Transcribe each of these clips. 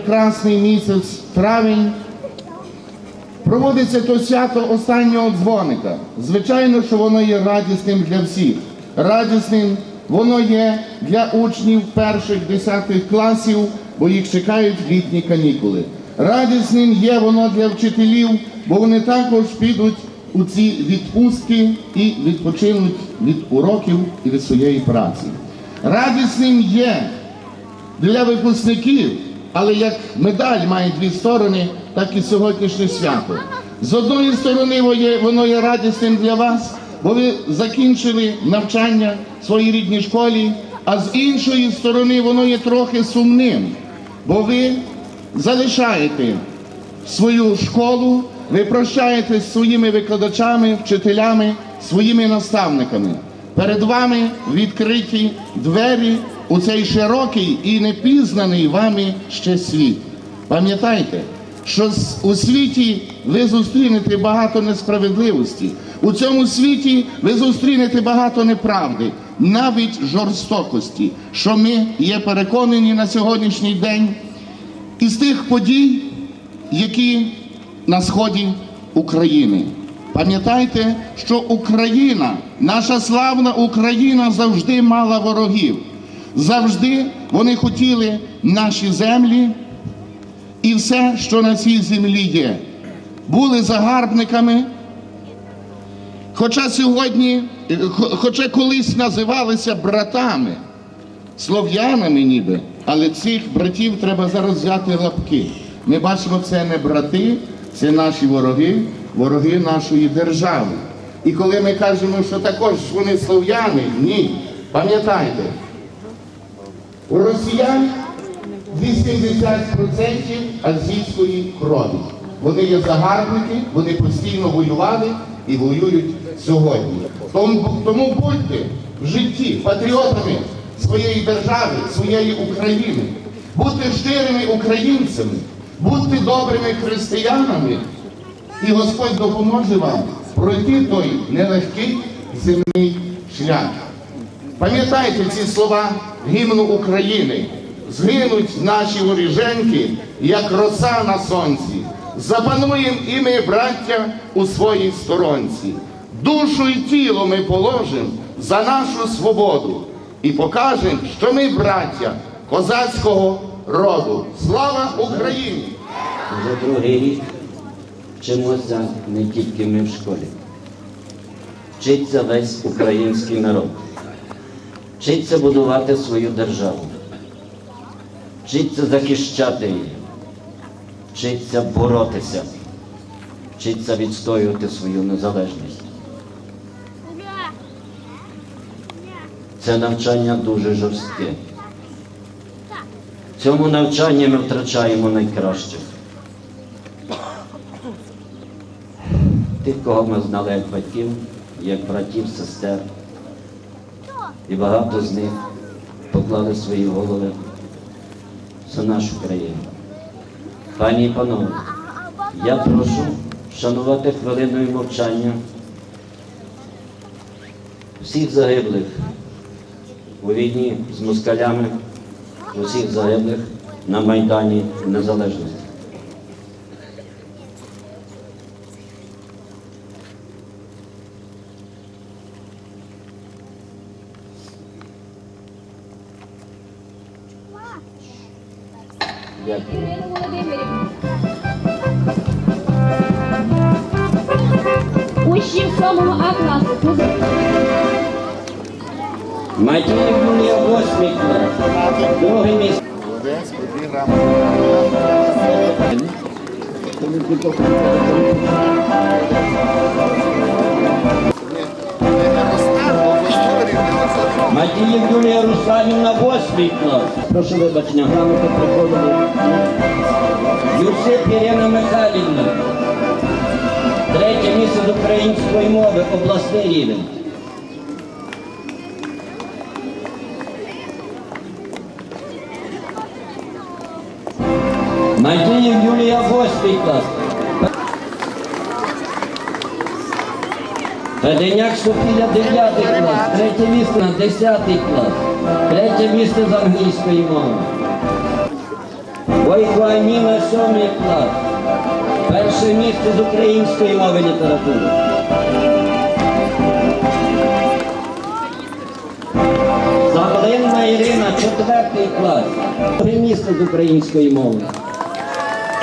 прекрасний місяць травень проводиться то свято останнього дзвоника. Звичайно, що воно є радісним для всіх. Радісним воно є для учнів перших десятих класів, бо їх чекають літні канікули. Радісним є воно для вчителів, бо вони також підуть у ці відпустки і відпочинуть від уроків і від своєї праці. Радісним є для випускників, але як медаль має дві сторони, так і сьогоднішнє свято. З одної сторони воно є, радісним для вас, бо ви закінчили навчання в своїй рідній школі, а з іншої сторони воно є трохи сумним, бо ви залишаєте свою школу, ви прощаєтесь зі своїми викладачами, вчителями, своїми наставниками. Перед вами відкриті двері у цей широкий і непізнаний вами ще світ. Пам'ятайте, що у світі ви зустрінете багато несправедливості. У цьому світі ви зустрінете багато неправди, навіть жорстокості, що ми є переконані на сьогоднішній день із тих подій, які на сході України. Пам'ятайте, що Україна, наша славна Україна завжди мала ворогів. Завжди вони хотіли наші землі і все, що на цій землі є. Були загарбниками, хоча сьогодні, е, хоча колись називалися братами, слов'янами ніби, але цих братів треба зараз взяти лапки. Ми бачимо, це не брати, це наші вороги, вороги нашої держави. І коли ми кажемо, що також вони слов'яни, ні. Пам'ятайте, у росіян 80% азійської крові. Вони є загарбники, вони постійно воювали і воюють сьогодні. Тому, тому будьте в житті патріотами своєї держави, своєї України. Будьте щирими українцями, будьте добрими християнами, і Господь допоможе вам пройти той нелегкий земний шлях. Пам'ятайте ці слова гімну України. Згинуть наші воріженьки, як роса на сонці. Запануєм і ми, браття, у своїй сторонці. Душу і тіло ми положим за нашу свободу і покажем, що ми браття козацького роду. Слава Україні! Вже другий рік вчимося не тільки ми в школі. Вчиться весь український народ. Вчиться будувати свою державу. Вчиться захищати її. Вчиться боротися. Вчиться відстоювати свою незалежність. Це навчання дуже жорстке. В цьому навчанні ми втрачаємо найкращих. Тих, кого ми знали як батьків, як братів, сестер. І багато з них поклали свої голови за нашу країну. Пані і панове, я прошу вшанувати хвилиною мовчання всіх загиблих у війні з москалями, усіх загиблих на Майдані Незалежності. Матія Юлія Русланівна восьмий клас. Прошу вибачення, грамоти приходили. Юсип Ірина Михайлівна. Третє місце з української мови, обласний рівень. Матія Юлія восьмий клас. Феденяк Софія 9 клас, третє місце на 10 клас, третє місце з англійської мови. Бойко Аніна, сьомий клас. Перше місце з української мови літератури. Заволинна Ірина, четвертий клас. Друге місце з української мови.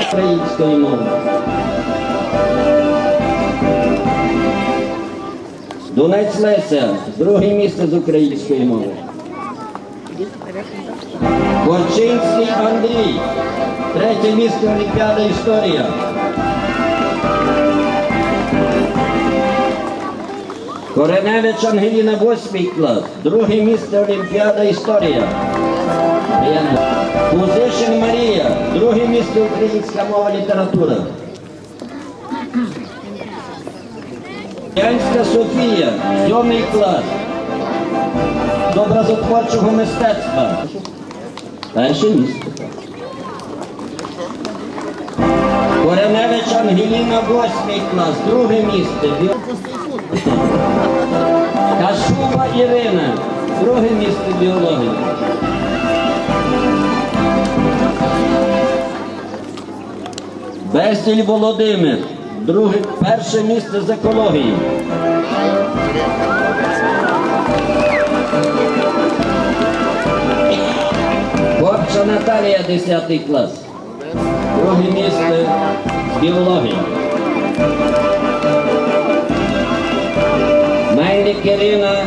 Української мови. Дунець Леся, друге місце з української мови. Корчинський Андрій, третє місце Олімпіада Історія. Кореневич Ангеліна, восьмий клас, друге місце Олімпіада Історія. Приємно. Кузишин Марія, друге місце Українська мова література. Янська Софія, сьомий клас. З образотворчого мистецтва. Перше місце. Кореневич Ангеліна, восьмий клас, друге місце. Кашуба Ірина, друге місце біології. Весіль Володимир, друге, перше місце з екології. Корча Наталія, 10 клас. Друге місце з біології. Мельник Ірина,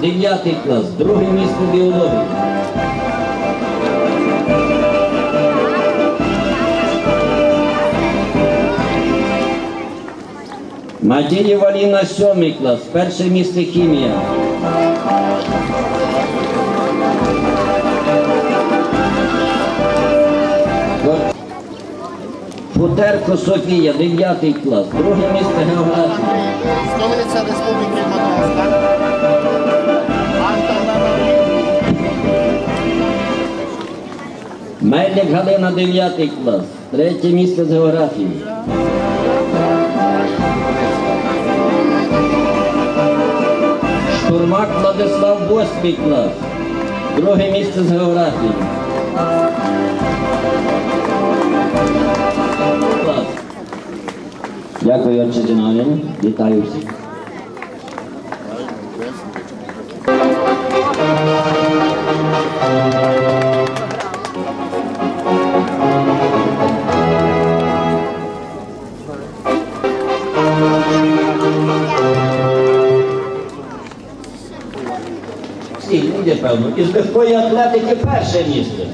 9 клас, друге місце біології. Матіїв Аліна, 7 клас, перше місце хімія. Футерко Софія, 9 клас, друге місце географія. Столиця Республіки Мадагаскар. Мельник Галина 9 клас, третє місце з географії. Владислав 8 клас, друге місце з географії. Дякую, отче. Вітаю всіх. Із легкої атлетики перше місце.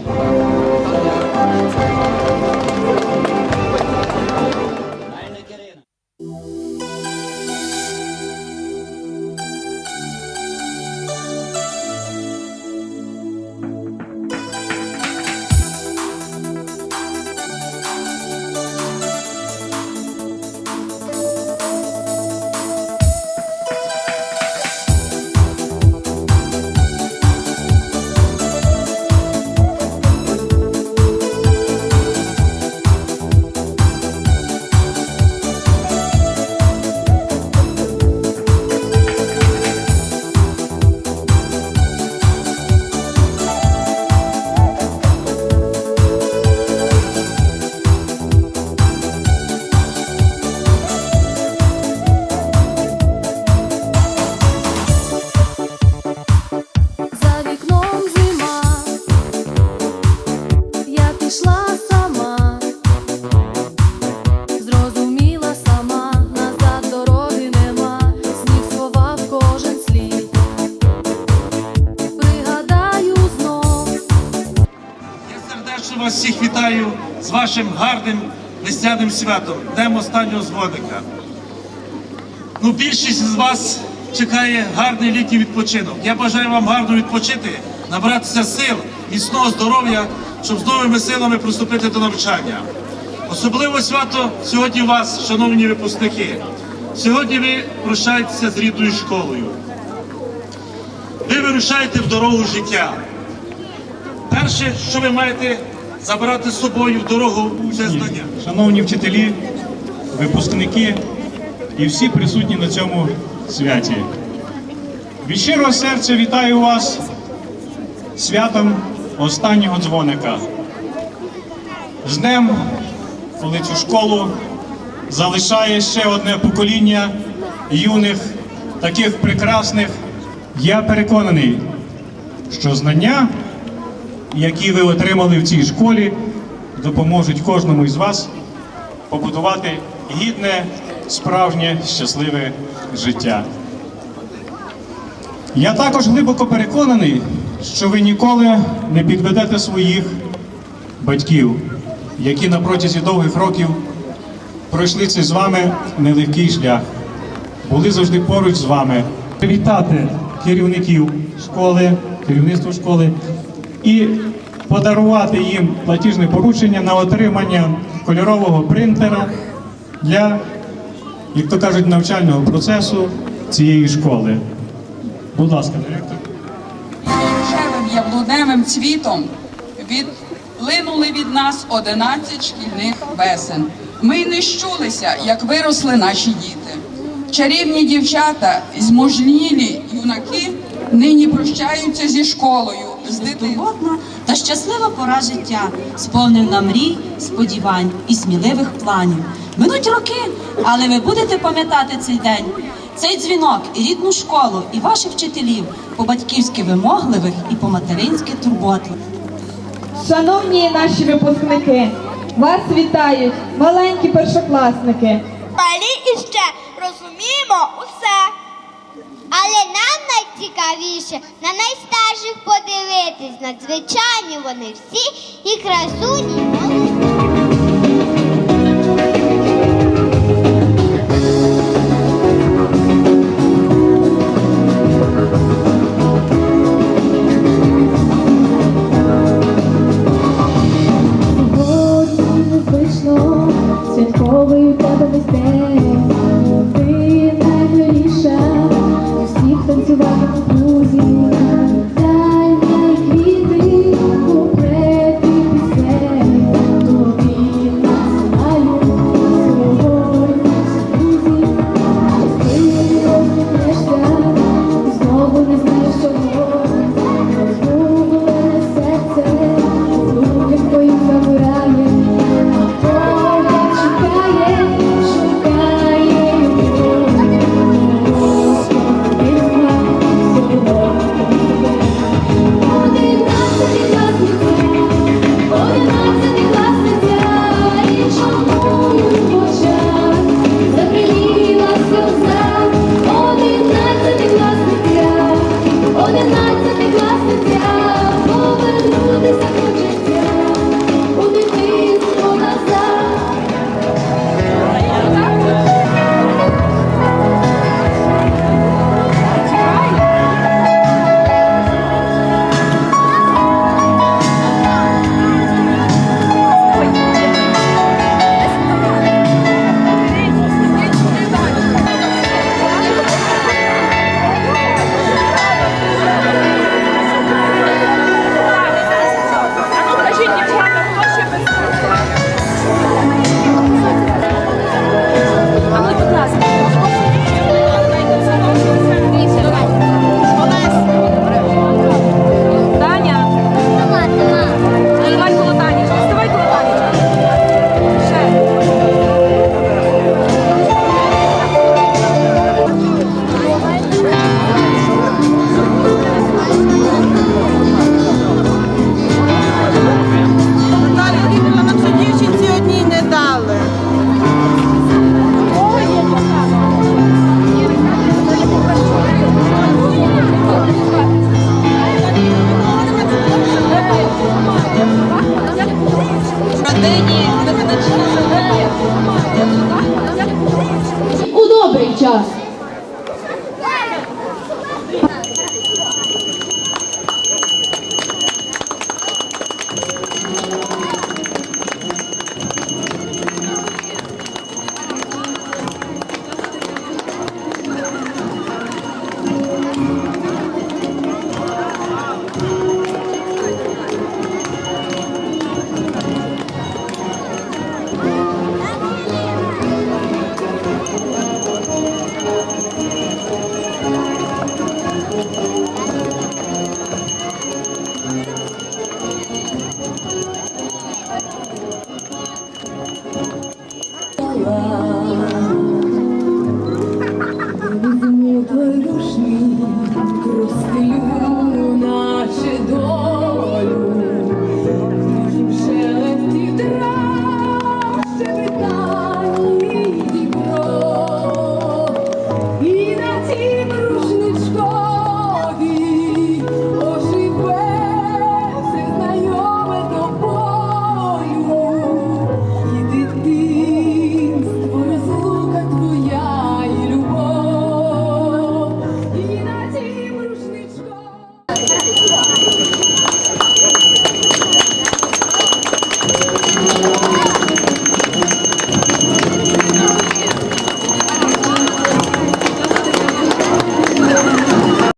З вашим гарним весняним святом, Днем останнього дзвоника. Ну, більшість з вас чекає гарний літній відпочинок. Я бажаю вам гарно відпочити, набратися сил, міцного здоров'я, щоб з новими силами приступити до навчання. Особливо свято сьогодні вас, шановні випускники. Сьогодні ви прощаєтеся з рідною школою. Ви вирушаєте в дорогу життя. Перше, що ви маєте забрати з собою в дорогу, це знання. Шановні вчителі, випускники і всі присутні на цьому святі. Від щирого серця вітаю вас святом останнього дзвоника. з днем, коли цю школу залишає ще одне покоління юних, таких прекрасних. Я переконаний, що знання, які ви отримали в цій школі, допоможуть кожному із вас побудувати гідне, справжнє, щасливе життя. Я також глибоко переконаний, що ви ніколи не підведете своїх батьків, які на протязі довгих років пройшли цей з вами нелегкий шлях, були завжди поруч з вами. Привітати керівників школи, керівництво школи і подарувати їм платіжне поручення на отримання кольорового принтера для, як то кажуть, навчального процесу цієї школи. Будь ласка, директор. Рожевим яблуневим цвітом відлинули від нас 11 шкільних весен. Ми не щулися, як виросли наші діти. Чарівні дівчата, зможнілі юнаки нині прощаються зі школою, з дитиною. Турботна та щаслива пора життя, сповнена мрій, сподівань і сміливих планів. Минуть роки, але ви будете пам'ятати цей день, цей дзвінок і рідну школу, і ваших вчителів, по-батьківськи вимогливих і по-материнськи турботливих. Шановні наші випускники, вас вітають маленькі першокласники. Малі іще розуміємо усе. Але нам найцікавіше на найстарших подивитись. Надзвичайні вони всі і красуні. молоді. Святковий у тебе весь Родині У добрий час